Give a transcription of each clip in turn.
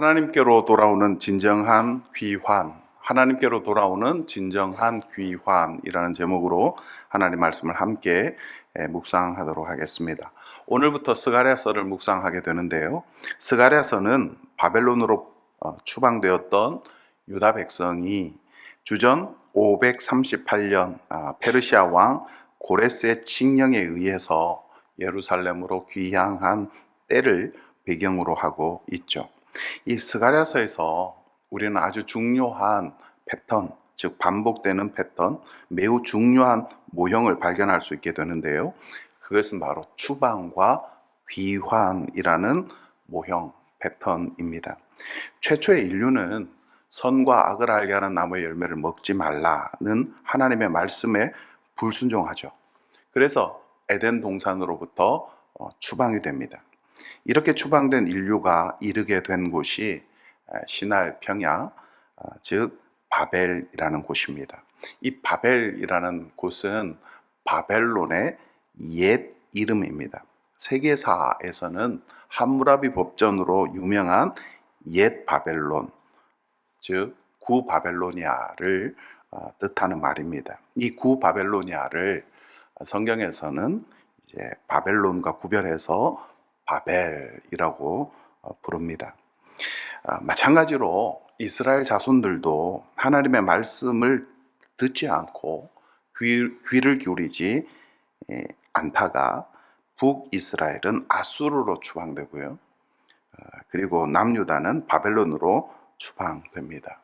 하나님께로 돌아오는 진정한 귀환, 하나님께로 돌아오는 진정한 귀환이라는 제목으로 하나님 말씀을 함께 예, 묵상하도록 하겠습니다. 오늘부터 스가랴서를 묵상하게 되는데요. 스가랴서는 바벨론으로 어, 추방되었던 유다 백성이 주전 538년 아, 페르시아 왕 고레스의 칙령에 의해서 예루살렘으로 귀향한 때를 배경으로 하고 있죠. 이 스가랴서에서 우리는 아주 중요한 패턴, 즉 반복되는 패턴, 매우 중요한 모형을 발견할 수 있게 되는데요. 그것은 바로 추방과 귀환이라는 모형 패턴입니다. 최초의 인류는 선과 악을 알게 하는 나무의 열매를 먹지 말라는 하나님의 말씀에 불순종하죠. 그래서 에덴 동산으로부터 어, 추방이 됩니다. 이렇게 추방된 인류가 이르게 된 곳이 신할 평야, 아, 즉 바벨이라는 곳입니다. 이 바벨이라는 곳은 바벨론의 옛 이름입니다. 세계사에서는 함무라비 법전으로 유명한 옛 바벨론, 즉 구바벨로니아를 어, 뜻하는 말입니다. 이 구바벨로니아를 성경에서는 이제 바벨론과 구별해서 바벨이라고 어, 부릅니다. 아, 마찬가지로 이스라엘 자손들도 하나님의 말씀을 듣지 않고 귀, 귀를 기울이지 예, 않다가 북이스라엘은 아수르로 추방되고요. 아, 그리고 남유다는 바벨론으로 추방됩니다.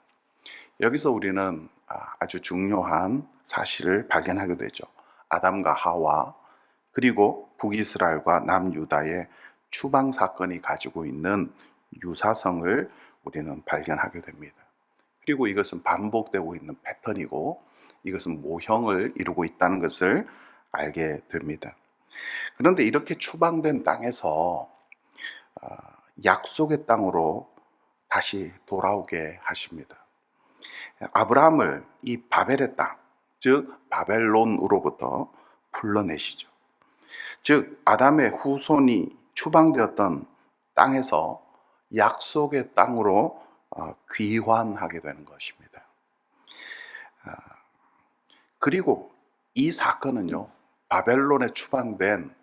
여기서 우리는 아, 아주 중요한 사실을 발견하게 되죠. 아담과 하와 그리고 북이스라엘과 남유다의 추방 사건이 가지고 있는 유사성을 우리는 발견하게 됩니다. 그리고 이것은 반복되고 있는 패턴이고 이것은 모형을 이루고 있다는 것을 알게 됩니다. 그런데 이렇게 추방된 땅에서 어, 약속의 땅으로 다시 돌아오게 하십니다. 아브라함을 이 바벨의 땅, 즉 바벨론으로부터 불러내시죠. 즉 아담의 후손이 추방되었던 땅에서 약속의 땅으로 어, 귀환하게 되는 것입니다. 아, 그리고 이 사건은요, 바벨론에 추방된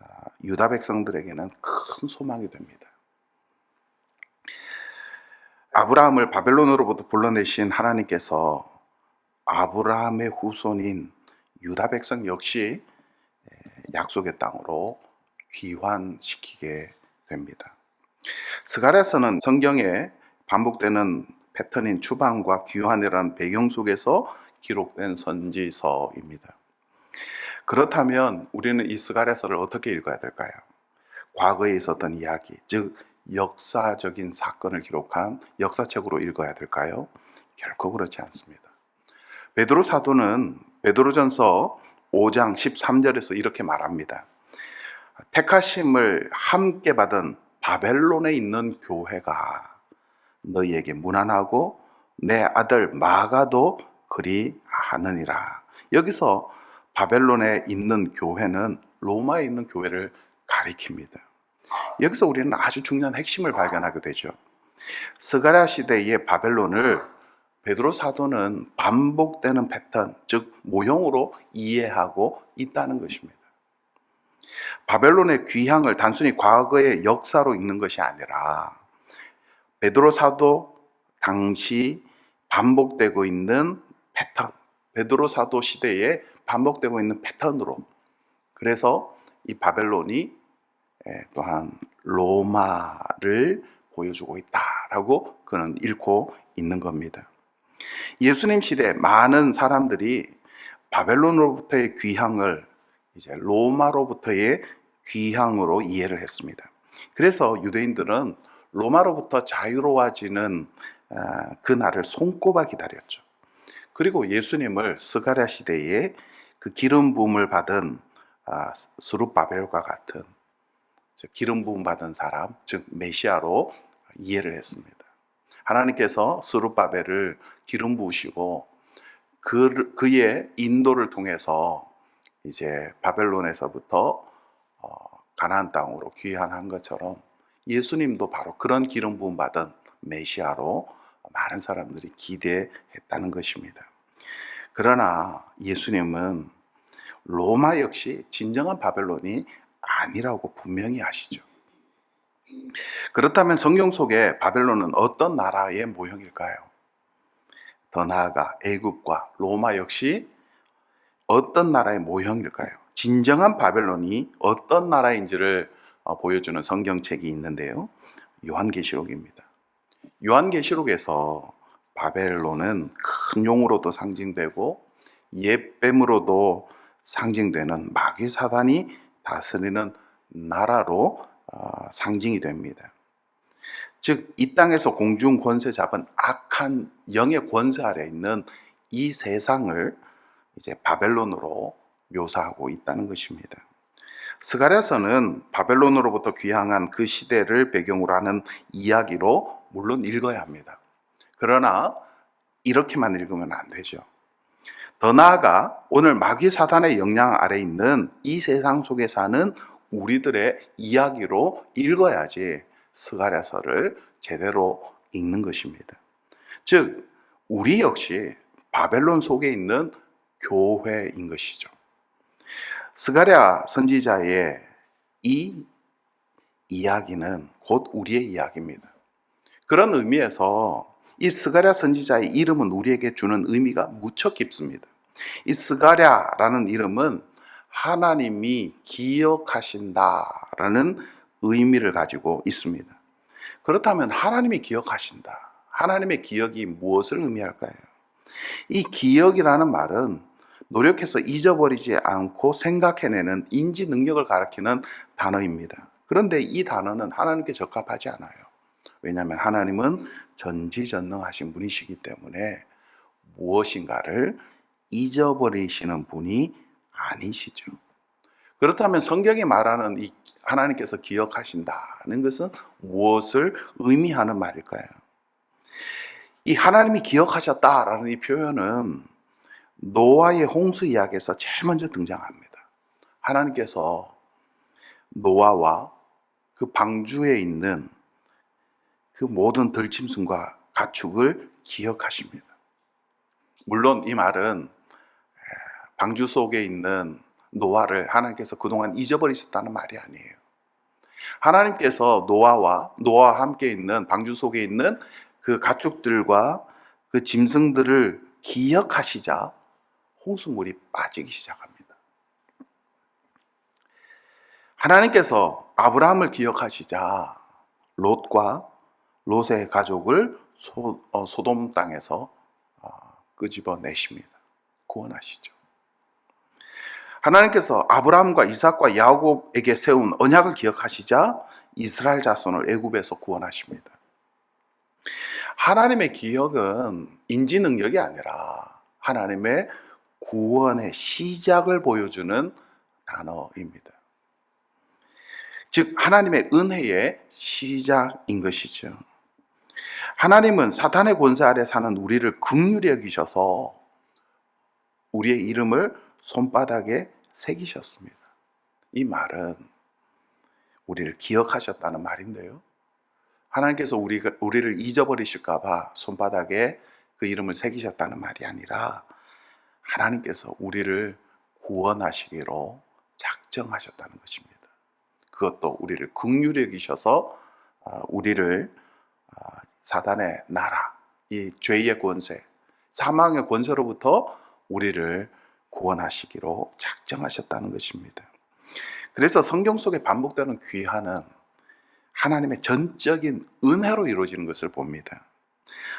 아, 유다 백성들에게는 큰 소망이 됩니다. 아브라함을 바벨론으로부터 불러내신 하나님께서 아브라함의 후손인 유다 백성 역시 약속의 땅으로 귀환시키게 됩니다. 스가랴서는 성경에 반복되는 패턴인 추방과 귀환이라는 배경 속에서 기록된 선지서입니다. 그렇다면 우리는 이 스가랴서를 어떻게 읽어야 될까요? 과거에 있었던 이야기, 즉 역사적인 사건을 기록한 역사책으로 읽어야 될까요? 결코 그렇지 않습니다. 베드로 사도는 베드로전서 5장 13절에서 이렇게 말합니다. 택하심을 함께 받은 바벨론에 있는 교회가 너희에게 무난하고 내 아들 마가도 그리 하느니라. 여기서 바벨론에 있는 교회는 로마에 있는 교회를 가리킵니다. 여기서 우리는 아주 중요한 핵심을 발견하게 되죠. 스가랴 시대의 바벨론을 베드로 사도는 반복되는 패턴, 즉 모형으로 이해하고 있다는 것입니다. 바벨론의 귀향을 단순히 과거의 역사로 읽는 것이 아니라 베드로 사도 당시 반복되고 있는 패턴, 베드로 사도 시대에 반복되고 있는 패턴으로 그래서 이 바벨론이 또한 로마를 보여주고 있다라고 그는 읽고 있는 겁니다. 예수님 시대 많은 사람들이 바벨론으로부터의 귀향을 이제 로마로부터의 귀향으로 이해를 했습니다. 그래서 유대인들은 로마로부터 자유로워지는 아, 그 날을 손꼽아 기다렸죠. 그리고 예수님을 스가랴 시대에 그 기름 부음을 받은 아, 스룹바벨과 같은 기름 부음 받은 사람, 즉 메시아로 이해를 했습니다. 하나님께서 스룹바벨을 기름 부으시고 그, 그의 인도를 통해서 이제 바벨론에서부터 어, 가나안 땅으로 귀환한 것처럼 예수님도 바로 그런 기름 부음 받은 메시아로 많은 사람들이 기대했다는 것입니다. 그러나 예수님은 로마 역시 진정한 바벨론이 아니라고 분명히 아시죠. 그렇다면 성경 속에 바벨론은 어떤 나라의 모형일까요? 더 나아가 애굽과 로마 역시 어떤 나라의 모형일까요? 진정한 바벨론이 어떤 나라인지를 어, 보여주는 성경책이 있는데요. 요한계시록입니다. 요한계시록에서 바벨론은 큰 용으로도 상징되고 옛뱀으로도 상징되는 마귀 사단이 다스리는 나라로 어, 상징이 됩니다. 즉, 이 땅에서 공중 권세 잡은 악한 영의 권세 아래 있는 이 세상을 이제 바벨론으로 묘사하고 있다는 것입니다. 스가랴서는 바벨론으로부터 귀향한 그 시대를 배경으로 하는 이야기로 물론 읽어야 합니다. 그러나 이렇게만 읽으면 안 되죠. 더 나아가 오늘 마귀 사단의 영향 아래 있는 이 세상 속에 사는 우리들의 이야기로 읽어야지 스가랴서를 제대로 읽는 것입니다. 즉 우리 역시 바벨론 속에 있는 교회인 것이죠. 스가랴 선지자의 이 이야기는 곧 우리의 이야기입니다. 그런 의미에서 이 스가랴 선지자의 이름은 우리에게 주는 의미가 무척 깊습니다. 이 스가랴라는 이름은 하나님이 기억하신다라는 의미를 가지고 있습니다. 그렇다면 하나님이 기억하신다. 하나님의 기억이 무엇을 의미할까요? 이 기억이라는 말은 노력해서 잊어버리지 않고 생각해내는 인지 능력을 가리키는 단어입니다. 그런데 이 단어는 하나님께 적합하지 않아요. 왜냐하면 하나님은 전지전능하신 분이시기 때문에 무엇인가를 잊어버리시는 분이 아니시죠. 그렇다면 성경이 말하는 이 하나님께서 기억하신다는 것은 무엇을 의미하는 말일까요? 이 하나님이 기억하셨다라는 이 표현은 노아의 홍수 이야기에서 제일 먼저 등장합니다. 하나님께서 노아와 그 방주에 있는 그 모든 들짐승과 가축을 기억하십니다. 물론 이 말은 방주 속에 있는 노아를 하나님께서 그동안 잊어버리셨다는 말이 아니에요. 하나님께서 노아와 노아와 함께 있는 방주 속에 있는 그 가축들과 그 짐승들을 기억하시자 홍수물이 빠지기 시작합니다. 하나님께서 아브라함을 기억하시자 롯과 롯의 가족을 소, 어, 소돔 땅에서 어, 끄집어 내십니다. 구원하시죠. 하나님께서 아브라함과 이삭과 야곱에게 세운 언약을 기억하시자 이스라엘 자손을 애굽에서 구원하십니다. 하나님의 기억은 인지 능력이 아니라 하나님의 구원의 시작을 보여주는 단어입니다. 즉 하나님의 은혜의 시작인 것이죠. 하나님은 사탄의 권세 아래 사는 우리를 극률히 여기셔서 우리의 이름을 손바닥에 새기셨습니다. 이 말은 우리를 기억하셨다는 말인데요. 하나님께서 우리를 잊어버리실까봐 손바닥에 그 이름을 새기셨다는 말이 아니라 하나님께서 우리를 구원하시기로 작정하셨다는 것입니다. 그것도 우리를 극률히 여기셔서 아, 우리를 아, 사단의 나라, 이 죄의 권세, 사망의 권세로부터 우리를 구원하시기로 작정하셨다는 것입니다. 그래서 성경 속에 반복되는 귀하는 하나님의 전적인 은혜로 이루어지는 것을 봅니다.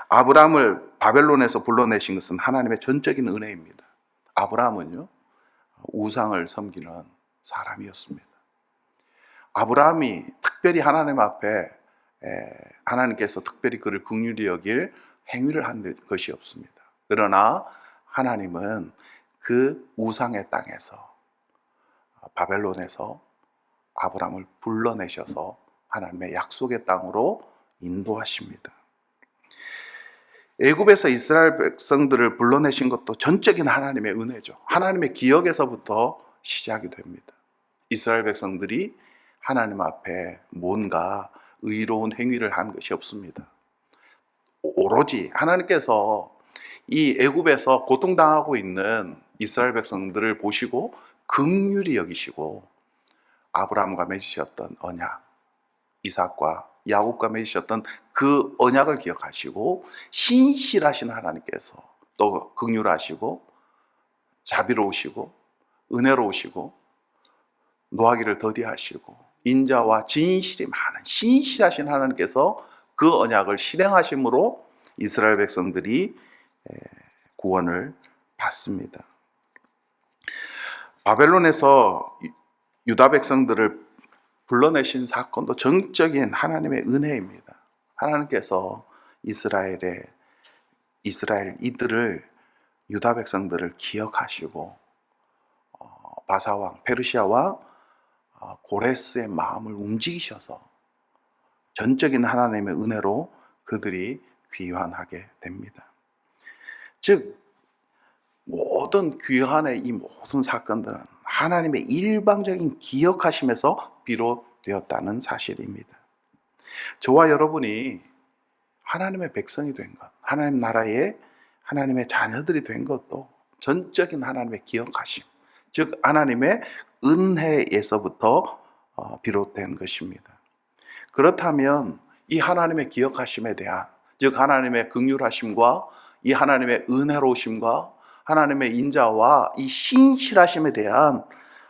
아브라함을 바벨론에서 불러내신 것은 하나님의 전적인 은혜입니다. 아브라함은요, 우상을 섬기는 사람이었습니다. 아브라함이 특별히 하나님 앞에 하나님께서 특별히 그를 긍휼히 여길 행위를 한 것이 없습니다. 그러나 하나님은 그 우상의 땅에서 바벨론에서 아브라함을 불러내셔서 하나님의 약속의 땅으로 인도하십니다. 애굽에서 이스라엘 백성들을 불러내신 것도 전적인 하나님의 은혜죠. 하나님의 기억에서부터 시작이 됩니다. 이스라엘 백성들이 하나님 앞에 뭔가 의로운 행위를 한 것이 없습니다. 오로지 하나님께서 이 애굽에서 고통당하고 있는 이스라엘 백성들을 보시고 긍휼히 여기시고 아브라함과 맺으셨던 언약, 이삭과 야곱과 맺으셨던 그 언약을 기억하시고 신실하신 하나님께서 또 긍휼하시고 자비로우시고 은혜로우시고 노하기를 더디하시고 인자와 진실이 많은 신실하신 하나님께서 그 언약을 실행하심으로 이스라엘 백성들이 에, 구원을 받습니다. 바벨론에서 유- 유다 백성들을 불러내신 사건도 정적인 하나님의 은혜입니다. 하나님께서 이스라엘의 이스라엘 이들을 유다 백성들을 기억하시고 어, 바사 왕 페르시아 왕 어, 고레스의 마음을 움직이셔서 전적인 하나님의 은혜로 그들이 귀환하게 됩니다. 즉 모든 귀환의 이 모든 사건들은 하나님의 일방적인 기억하심에서 비롯되었다는 사실입니다. 저와 여러분이 하나님의 백성이 된 것, 하나님 나라의 하나님의 자녀들이 된 것도 전적인 하나님의 기억하심, 즉 하나님의 은혜에서부터 어, 비롯된 것입니다. 그렇다면 이 하나님의 기억하심에 대한 즉 하나님의 긍휼하심과 이 하나님의 은혜로우심과 하나님의 인자와 이 신실하심에 대한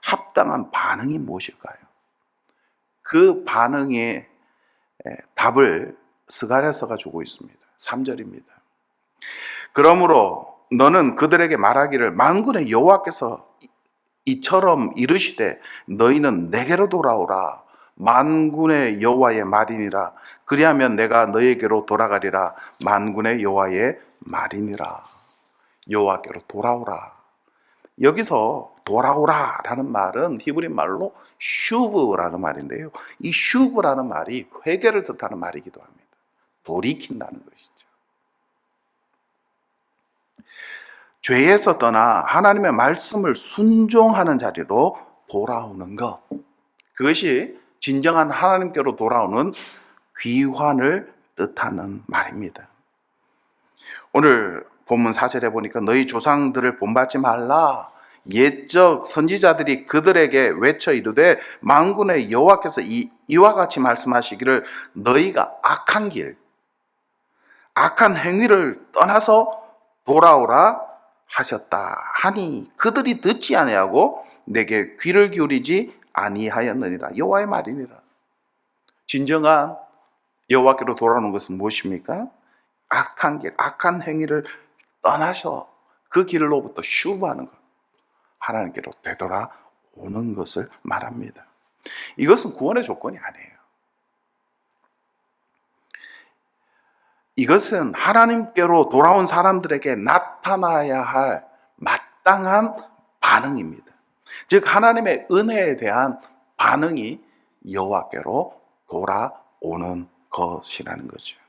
합당한 반응이 무엇일까요? 그 반응의 에, 답을 스가랴서가 주고 있습니다. 3절입니다. 그러므로 너는 그들에게 말하기를 만군의 여호와께서 이- 이처럼 이르시되 너희는 내게로 돌아오라. 만군의 여호와의 말이니라. 그리하면 내가 너에게로 돌아가리라. 만군의 여호와의 말이니라. 여호와께로 돌아오라 여기서 돌아오라라는 말은 히브리 말로 슈브라는 말인데요. 이 슈브라는 말이 회개를 뜻하는 말이기도 합니다. 돌이킨다는 것이죠. 죄에서 떠나 하나님의 말씀을 순종하는 자리로 돌아오는 것. 그것이 진정한 하나님께로 돌아오는 귀환을 뜻하는 말입니다. 오늘 본문 4절에 보니까 너희 조상들을 본받지 말라. 옛적 선지자들이 그들에게 외쳐 이르되 만군의 여호와께서 이, 이와 같이 말씀하시기를 너희가 악한 길, 악한 행위를 떠나서 돌아오라 하셨다 하니 그들이 듣지 아니하고 내게 귀를 기울이지 아니하였느니라 여호와의 말이니라. 진정한 여호와께로 돌아오는 것은 무엇입니까? 악한 길, 악한 행위를 떠나서 그 길로부터 슈브하는 것. 하나님께로 되돌아오는 것을 말합니다. 이것은 구원의 조건이 아니에요. 이것은 하나님께로 돌아온 사람들에게 나타나야 할 마땅한 반응입니다. 즉 하나님의 은혜에 대한 반응이 여호와께로 돌아오는 것이라는 거죠.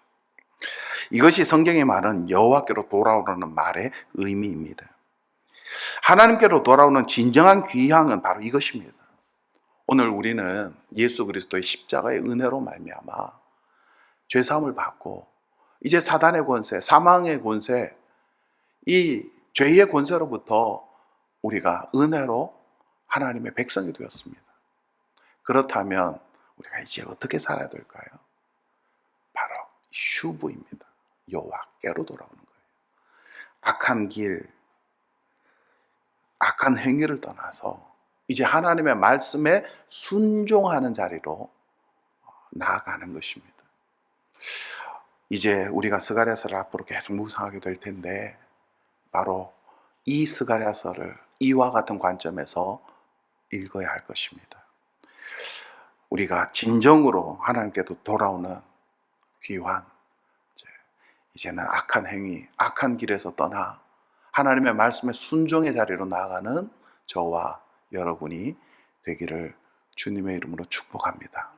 이것이 성경에 말하는 여호와께로 돌아오라는 말의 의미입니다. 하나님께로 돌아오는 진정한 귀향은 바로 이것입니다. 오늘 우리는 예수 그리스도의 십자가의 은혜로 말미암아 죄 사함을 받고 이제 사단의 권세, 사망의 권세, 이 죄의 권세로부터 우리가 은혜로 하나님의 백성이 되었습니다. 그렇다면 우리가 이제 어떻게 살아야 될까요? 바로 슈브입니다. 여호와께로 돌아오는 거예요. 악한 길, 악한 행위를 떠나서 이제 하나님의 말씀에 순종하는 자리로 나아가는 것입니다. 이제 우리가 스가랴서를 앞으로 계속 묵상하게 될 텐데 바로 이 스가랴서를 이와 같은 관점에서 읽어야 할 것입니다. 우리가 진정으로 하나님께도 돌아오는 귀환, 이제는 악한 행위, 악한 길에서 떠나 하나님의 말씀에 순종의 자리로 나아가는 저와 여러분이 되기를 주님의 이름으로 축복합니다.